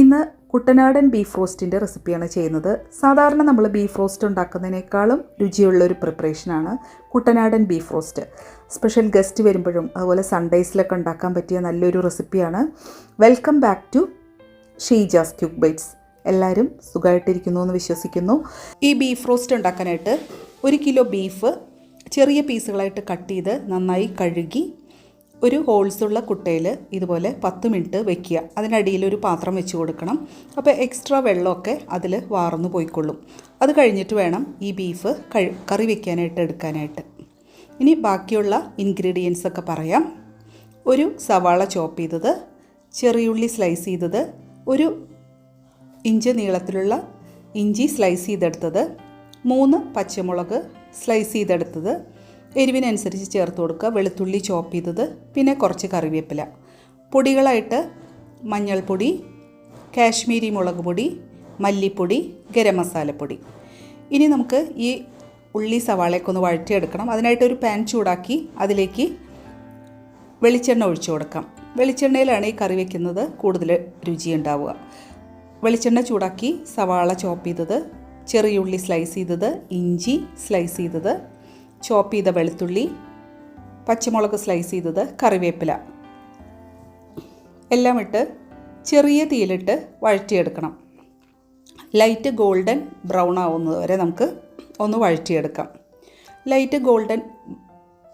ഇന്ന് കുട്ടനാടൻ ബീഫ് റോസ്റ്റിന്റെ റെസിപ്പിയാണ് ചെയ്യുന്നത്. സാധാരണ നമ്മൾ ബീഫ് റോസ്റ്റ് ഉണ്ടാക്കുന്നതിനേക്കാളും രുചിയുള്ളൊരു പ്രിപ്പറേഷനാണ് കുട്ടനാടൻ ബീഫ് റോസ്റ്റ് സ്പെഷ്യൽ ഗസ്റ്റ് വരുമ്പോഴും അതുപോലെ സൺഡേസിലൊക്കെ ഉണ്ടാക്കാൻ പറ്റിയ നല്ലൊരു റെസിപ്പിയാണ് welcome back to Sheeja's quick bites എല്ലാവരും സുഖമായിട്ടിരിക്കുന്നു എന്ന് വിശ്വസിക്കുന്നു. ഈ ബീഫ് റോസ്റ്റ് ഉണ്ടാക്കാനായിട്ട് ഒരു കിലോ ബീഫ് ചെറിയ പീസുകളായിട്ട് കട്ട് ചെയ്ത് നന്നായി കഴുകി ഒരു ഹോൾസുള്ള കുട്ടയിൽ ഇതുപോലെ പത്ത് മിനിറ്റ് വെക്കുക. അതിനടിയിൽ ഒരു പാത്രം വെച്ച് കൊടുക്കണം. അപ്പോൾ എക്സ്ട്രാ വെള്ളമൊക്കെ അതിൽ വാർന്നു പോയിക്കൊള്ളും. അത് കഴിഞ്ഞിട്ട് വേണം ഈ ബീഫ് കറി വെക്കാനായിട്ട് എടുക്കാനായിട്ട്. ഇനി ബാക്കിയുള്ള ഇൻഗ്രീഡിയൻസ് ഒക്കെ പറയാം. ഒരു സവാള ചോപ്പ് ചെയ്തത് ചെറിയുള്ളി സ്ലൈസ് ചെയ്തത് ഒരു ഇഞ്ച് നീളത്തിലുള്ള ഇഞ്ചി സ്ലൈസ് ചെയ്തെടുത്തത് മൂന്ന് പച്ചമുളക് സ്ലൈസ് ചെയ്തെടുത്തത് എരിവിനനുസരിച്ച് ചേർത്ത് കൊടുക്കുക. വെളുത്തുള്ളി ചോപ്പ് ചെയ്തത്. പിന്നെ കുറച്ച് കറിവേപ്പില. പൊടികളായിട്ട് മഞ്ഞൾപ്പൊടി കാശ്മീരി മുളക് പൊടി മല്ലിപ്പൊടി ഗരം മസാലപ്പൊടി ഇനി നമുക്ക് ഈ ഉള്ളി സവാളയൊക്കെ ഒന്ന് വഴറ്റിയെടുക്കണം. അതിനായിട്ട് ഒരു പാൻ ചൂടാക്കി അതിലേക്ക് വെളിച്ചെണ്ണ ഒഴിച്ചു കൊടുക്കാം. വെളിച്ചെണ്ണയിലാണ് ഈ കറി വയ്ക്കുന്നത് കൂടുതൽ രുചി ഉണ്ടാവുക. വെളിച്ചെണ്ണ ചൂടാക്കി സവാള ചോപ്പ് ചെയ്തത് ചെറിയ ഉള്ളി സ്ലൈസ് ചെയ്തത് ഇഞ്ചി സ്ലൈസ് ചെയ്തത് ചോപ്പ് ചെയ്ത വെളുത്തുള്ളി പച്ചമുളക് സ്ലൈസ് ചെയ്തത് കറിവേപ്പില. എല്ലാം ഇട്ട് ചെറിയ തീയിലിട്ട് വഴറ്റിയെടുക്കണം. ലൈറ്റ് ഗോൾഡൻ ബ്രൗൺ ആവുന്നത് വരെ നമുക്ക് ഒന്ന് വഴറ്റിയെടുക്കാം. ലൈറ്റ് ഗോൾഡൻ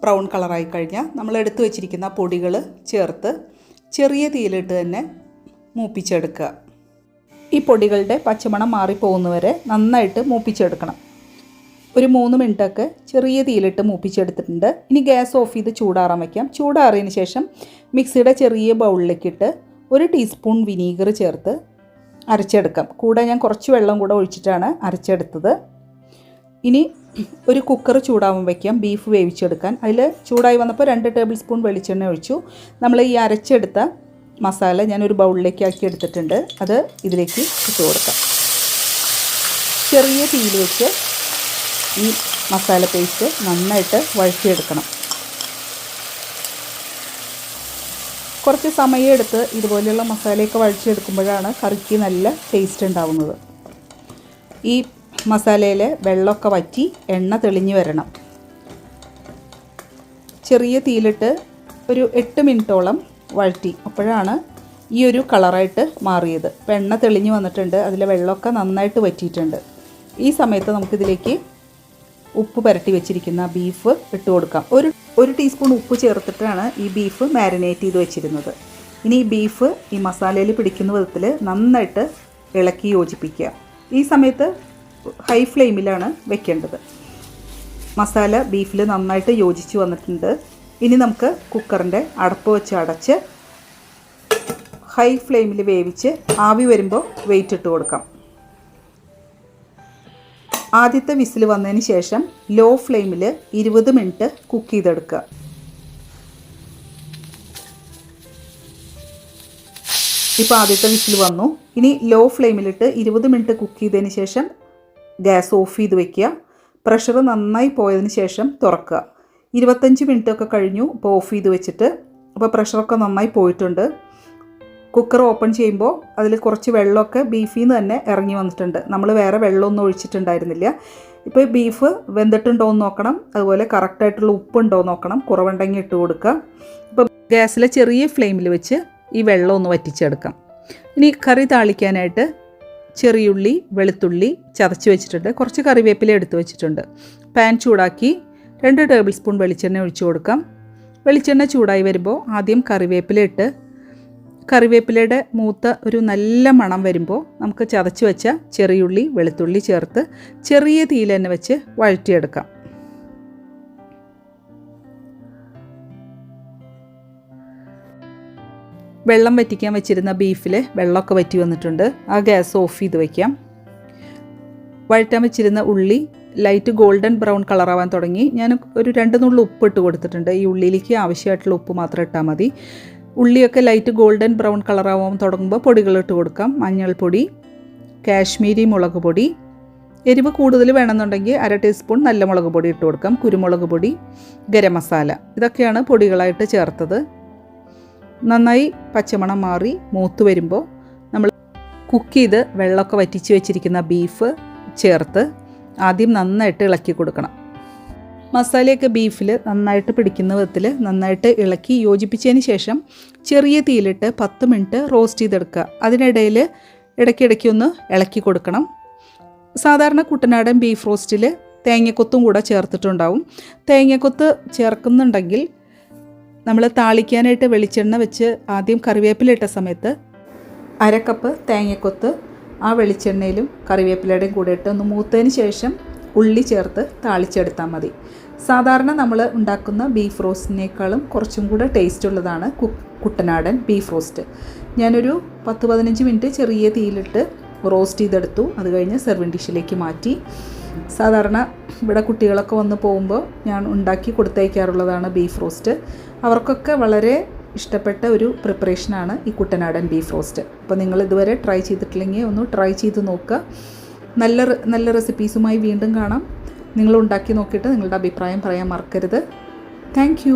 ബ്രൗൺ കളറായി കഴിഞ്ഞാൽ നമ്മൾ എടുത്തു വെച്ചിരിക്കുന്ന പൊടികൾ ചേർത്ത് ചെറിയ തീയിലിട്ട് തന്നെ മൂപ്പിച്ചെടുക്കുക. ഈ പൊടികളുടെ പച്ചമണം മാറിപ്പോകുന്നവരെ നന്നായിട്ട് മൂപ്പിച്ചെടുക്കണം. ഒരു മൂന്ന് മിനിറ്റൊക്കെ ചെറിയ തീയിലിട്ട് മൂപ്പിച്ചെടുത്തിട്ടുണ്ട്. ഇനി ഗ്യാസ് ഓഫ് ചെയ്ത് ചൂടാറാൻ വയ്ക്കാം. ചൂടാറിയതിന് ശേഷം മിക്സിയുടെ ചെറിയ ബൗളിലേക്കിട്ട് ഒരു ടീസ്പൂൺ വിനീഗർ ചേർത്ത് അരച്ചെടുക്കാം. കൂടെ ഞാൻ കുറച്ച് വെള്ളം കൂടെ ഒഴിച്ചിട്ടാണ് അരച്ചെടുത്തത്. ഇനി ഒരു കുക്കർ ചൂടാവാൻ വയ്ക്കാം. ബീഫ് വേവിച്ചെടുക്കാൻ. അതിൽ ചൂടായി വന്നപ്പോൾ രണ്ട് ടേബിൾ സ്പൂൺ വെളിച്ചെണ്ണ ഒഴിച്ചു. നമ്മൾ ഈ അരച്ചെടുത്ത മസാല ഞാനൊരു ബൗളിലേക്ക് ആക്കി എടുത്തിട്ടുണ്ട്. അത് ഇതിലേക്ക് ഇട്ട് കൊടുക്കാം. ചെറിയ തീയിൽ വെച്ച് ഈ മസാല പേസ്റ്റ് നന്നായിട്ട് വഴറ്റിയെടുക്കണം. കുറച്ച് സമയമെടുത്ത് ഇതുപോലെയുള്ള മസാലയൊക്കെ വഴിച്ചെടുക്കുമ്പോഴാണ് കറിക്ക് നല്ല ടേസ്റ്റ് ഉണ്ടാവുന്നത്. ഈ മസാലയിൽ വെള്ളമൊക്കെ വറ്റി എണ്ണ തെളിഞ്ഞു വരണം. ചെറിയ തീയിലിട്ട് ഒരു എട്ട് മിനിറ്റോളം വഴറ്റി. അപ്പോഴാണ് ഈ ഒരു കളറായിട്ട് മാറിയത്. എണ്ണ തെളിഞ്ഞു വന്നിട്ടുണ്ട് അതിലെ വെള്ളമൊക്കെ നന്നായിട്ട് വറ്റിയിട്ടുണ്ട്. ഈ സമയത്ത് നമുക്കിതിലേക്ക് ഉപ്പ് പുരട്ടി വെച്ചിരിക്കുന്ന ബീഫ് ഇട്ട് കൊടുക്കാം. ഒരു ഒരു ടീസ്പൂൺ ഉപ്പ് ചേർത്തിട്ടാണ് ഈ ബീഫ് മാരിനേറ്റ് ചെയ്ത് വെച്ചിരുന്നത്. ഇനി ഈ ബീഫ് ഈ മസാലയിൽ പിടിക്കുന്ന വിധത്തിൽ നന്നായിട്ട് ഇളക്കി യോജിപ്പിക്കുക. ഈ സമയത്ത് ഹൈ ഫ്ലെയിമിലാണ് വെക്കേണ്ടത്. മസാല ബീഫിൽ നന്നായിട്ട് യോജിച്ച് വന്നിട്ടുണ്ട്. ഇനി നമുക്ക് കുക്കറിന്റെ അടപ്പ് വെച്ച് അടച്ച് ഹൈ ഫ്ലെയിമിൽ വേവിച്ച് ആവി വരുമ്പോൾ വെയിറ്റ് ഇട്ട് കൊടുക്കാം. ആദ്യത്തെ വിസിൽ വന്നതിന് ശേഷം ലോ ഫ്ലെയിമിൽ ഇരുപത് മിനിറ്റ് കുക്ക് ചെയ്തെടുക്കുക. ഇപ്പോൾ ആദ്യത്തെ വിസിൽ വന്നു. ഇനി ലോ ഫ്ലെയിമിലിട്ട് ഇരുപത് മിനിറ്റ് കുക്ക് ചെയ്തതിന് ശേഷം ഗ്യാസ് ഓഫ് ചെയ്ത് വെക്കുക. പ്രഷർ നന്നായി പോയതിന് ശേഷം തുറക്കുക. ഇരുപത്തഞ്ച് മിനിറ്റൊക്കെ കഴിഞ്ഞു ഇപ്പോൾ ഓഫ് ചെയ്ത് വെച്ചിട്ട്. അപ്പോൾ പ്രഷറൊക്കെ നന്നായി പോയിട്ടുണ്ട്. കുക്കർ ഓപ്പൺ ചെയ്യുമ്പോൾ അതിൽ കുറച്ച് വെള്ളമൊക്കെ ബീഫിൽ നിന്ന് തന്നെ ഇറങ്ങി വന്നിട്ടുണ്ട്. നമ്മൾ വേറെ വെള്ളമൊന്നും ഒഴിച്ചിട്ടുണ്ടായിരുന്നില്ല. ഇപ്പോൾ ബീഫ് വെന്തിട്ടുണ്ടോ എന്ന് നോക്കണം. അതുപോലെ കറക്റ്റായിട്ടുള്ള ഉപ്പുണ്ടോ എന്ന് നോക്കണം. കുറവുണ്ടെങ്കിൽ ഇട്ട് കൊടുക്കുക. ഇപ്പോൾ ഗ്യാസിലെ ചെറിയ ഫ്ലെയിമിൽ വെച്ച് ഈ വെള്ളം ഒന്ന് വറ്റിച്ചെടുക്കാം. ഇനി കറി താളിക്കാനായിട്ട് ചെറിയുള്ളി വെളുത്തുള്ളി ചതച്ച് വെച്ചിട്ടുണ്ട്. കുറച്ച് കറിവേപ്പില എടുത്ത് വെച്ചിട്ടുണ്ട്. പാൻ ചൂടാക്കി രണ്ട് ടേബിൾ സ്പൂൺ വെളിച്ചെണ്ണ ഒഴിച്ചു കൊടുക്കാം. വെളിച്ചെണ്ണ ചൂടായി വരുമ്പോൾ ആദ്യം കറിവേപ്പില ഇട്ട് കറിവേപ്പിലയുടെ മൂത്ത ഒരു നല്ല മണം വരുമ്പോൾ നമുക്ക് ചതച്ച് വെച്ച ചെറിയുള്ളി വെളുത്തുള്ളി ചേർത്ത് ചെറിയ തീയിൽ തന്നെ വെച്ച് വഴറ്റിയെടുക്കാം. വെള്ളം വറ്റിക്കാൻ വെച്ചിരുന്ന ബീഫിൽ വെള്ളമൊക്കെ വറ്റി വന്നിട്ടുണ്ട്. ആ ഗ്യാസ് ഓഫ് ചെയ്ത് വയ്ക്കാം വഴറ്റാൻ വെച്ചിരുന്ന ഉള്ളി ലൈറ്റ് ഗോൾഡൻ ബ്രൗൺ കളറാവാൻ തുടങ്ങി. ഞാൻ ഒരു രണ്ട് നുള്ളു ഉപ്പ് ഇട്ട് കൊടുത്തിട്ടുണ്ട്. ഈ ഉള്ളിയിലേക്ക് ആവശ്യമായിട്ടുള്ള ഉപ്പ് മാത്രം ഇട്ടാൽ മതി. ഉള്ളിയൊക്കെ ലൈറ്റ് ഗോൾഡൻ ബ്രൗൺ കളറാവാൻ തുടങ്ങുമ്പോൾ പൊടികളിട്ട് കൊടുക്കാം. മഞ്ഞൾപ്പൊടി കാശ്മീരി മുളക് പൊടി. എരിവ് കൂടുതൽ വേണമെന്നുണ്ടെങ്കിൽ അര ടീസ്പൂൺ നല്ല മുളക് പൊടി ഇട്ട് കൊടുക്കാം. കുരുമുളക് പൊടി ഗരം മസാല. ഇതൊക്കെയാണ് പൊടികളായിട്ട് ചേർത്തത്. നന്നായി പച്ചമണം മാറി മൂത്ത് വരുമ്പോൾ നമ്മൾ കുക്ക് ചെയ്ത് വെള്ളമൊക്കെ വറ്റിച്ച് വെച്ചിരിക്കുന്ന ബീഫ് ചേർത്ത് ആദ്യം നന്നായിട്ട് ഇളക്കി കൊടുക്കണം. മസാലയൊക്കെ ബീഫിൽ നന്നായിട്ട് പിടിക്കുന്ന വിധത്തിൽ നന്നായിട്ട് ഇളക്കി യോജിപ്പിച്ചതിന് ശേഷം ചെറിയ തീയിലിട്ട് പത്ത് മിനിറ്റ് റോസ്റ്റ് ചെയ്തെടുക്കുക. അതിനിടയിൽ ഇടയ്ക്കിടയ്ക്ക് ഒന്ന് ഇളക്കി കൊടുക്കണം. സാധാരണ കുട്ടനാടൻ ബീഫ് റോസ്റ്റിൽ തേങ്ങക്കൊത്തും കൂടെ ചേർത്തിട്ടുണ്ടാവും. തേങ്ങക്കൊത്ത് ചേർക്കുന്നുണ്ടെങ്കിൽ നമ്മൾ താളിക്കാനായിട്ട് വെളിച്ചെണ്ണ വെച്ച് ആദ്യം കറിവേപ്പിലിട്ട സമയത്ത് അര കപ്പ് തേങ്ങക്കൊത്ത് ആ വെളിച്ചെണ്ണയിലും കറിവേപ്പിലയുടെയും കൂടെ ഇട്ട് ഒന്ന് മൂത്തതിന് ശേഷം ഉള്ളി ചേർത്ത് താളിച്ചെടുത്താൽ മതി. സാധാരണ നമ്മൾ ഉണ്ടാക്കുന്ന ബീഫ് റോസ്റ്റിനേക്കാളും കുറച്ചും കൂടെ ടേസ്റ്റ് ഉള്ളതാണ് കുട്ടനാടൻ ബീഫ് റോസ്റ്റ്. ഞാനൊരു പത്ത് പതിനഞ്ച് മിനിറ്റ് ചെറിയ തീയിലിട്ട് റോസ്റ്റ് ചെയ്തെടുത്തു. അത് കഴിഞ്ഞ് സെർവിങ് ഡിഷിലേക്ക് മാറ്റി. സാധാരണ ഇവിടെ കുട്ടികളൊക്കെ വന്ന് പോകുമ്പോൾ ഞാൻ ഉണ്ടാക്കി കൊടുത്തയക്കാറുള്ളതാണ് ബീഫ് റോസ്റ്റ്. അവർക്കൊക്കെ വളരെ ഇഷ്ടപ്പെട്ട ഒരു പ്രിപ്പറേഷനാണ് ഈ കുട്ടനാടൻ ബീഫ് റോസ്റ്റ്. അപ്പോൾ നിങ്ങൾ ഇതുവരെ ട്രൈ ചെയ്തിട്ടില്ലെങ്കിൽ ഒന്ന് ട്രൈ ചെയ്ത് നോക്കുക. നല്ല നല്ല റെസിപ്പീസുമായി വീണ്ടും കാണാം. നിങ്ങൾ ഉണ്ടാക്കി നോക്കിയിട്ട് നിങ്ങളുടെ അഭിപ്രായം പറയാൻ മറക്കരുത്. താങ്ക്